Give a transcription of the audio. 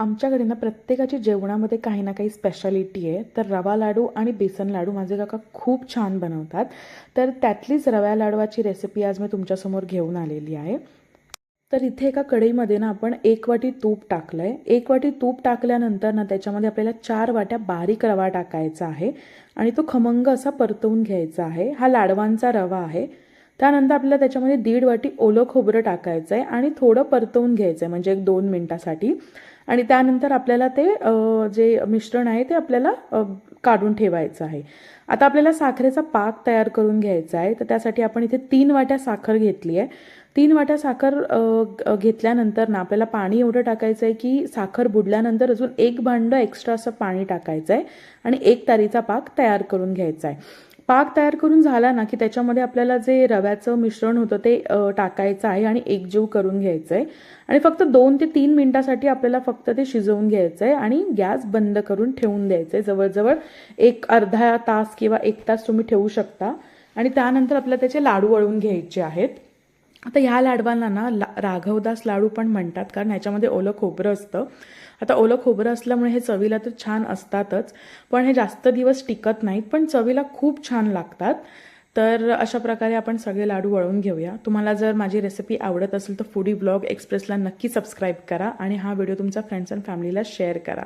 आमच्याकडे ना प्रत्येकाची जेवणामध्ये काही ना काही स्पेशालिटी आहे. तर रवा लाडू आणि बेसन लाडू माझे काका खूप छान बनवतात. तर त्यातलीच रव्या लाडवाची रेसिपी आज मी तुमच्यासमोर घेऊन आलेली आहे. तर इथे एका कढईमध्ये ना आपण एक वाटी तूप टाकलं आहे एक वाटी तूप टाकल्यानंतर ना त्याच्यामध्ये आपल्याला चार वाट्या बारीक रवा टाकायचा आहे. आणि तो खमंग असा परतवून घ्यायचा आहे. हा लाडवांचा रवा आहे. त्यानंतर आपल्याला त्याच्यामध्ये दीड वाटी ओलं खोबरं टाकायचं आहे आणि थोडं परतवून घ्यायचं आहे म्हणजे एक दोन मिनटासाठी. आणि त्यानंतर आपल्याला ते जे मिश्रण आहे ते आपल्याला काढून ठेवायचं आहे. आता आपल्याला साखरेचा पाक तयार करून घ्यायचा आहे तर त्यासाठी आपण इथे तीन वाट्या साखर घेतली आहे. तीन वाट्या साखर घेतल्यानंतर ना आपल्याला पाणी एवढं टाकायचं आहे की साखर बुडल्यानंतर अजून एक भांडं एक्स्ट्रा असं पाणी टाकायचं आहे आणि एक तारीचा पाक तयार करून घ्यायचा आहे. पाक तयार करून झाला ना की त्याच्यामध्ये आपल्याला जे रव्याचं मिश्रण होतं ते टाकायचं आहे आणि एकजीव करून घ्यायचं आहे आणि फक्त दोन ते तीन मिनिटासाठी आपल्याला फक्त ते शिजवून घ्यायचं आहे आणि गॅस बंद करून ठेवून द्यायचं आहे जवळजवळ एक अर्धा तास किंवा एक तास तुम्ही ठेवू शकता. आणि त्यानंतर आपल्याला त्याचे लाडू वळून घ्यायचे आहेत. आता ह्या लाडवांना ना ला राघवदास लाडू पण म्हणतात कारण ह्याच्यामध्ये ओलं खोबरं असतं. आता ओलं खोबरं असल्यामुळे हे चवीला तर छान असतातच पण हे जास्त दिवस टिकत नाहीत पण चवीला खूप छान लागतात. तर अशा प्रकारे आपण सगळे लाडू वळवून घेऊया. तुम्हाला जर माझी रेसिपी आवडत असेल तर फूडी ब्लॉग एक्सप्रेसला नक्की सबस्क्राईब करा आणि हा व्हिडिओ तुमच्या फ्रेंड्स अँड फॅमिलीला शेअर करा.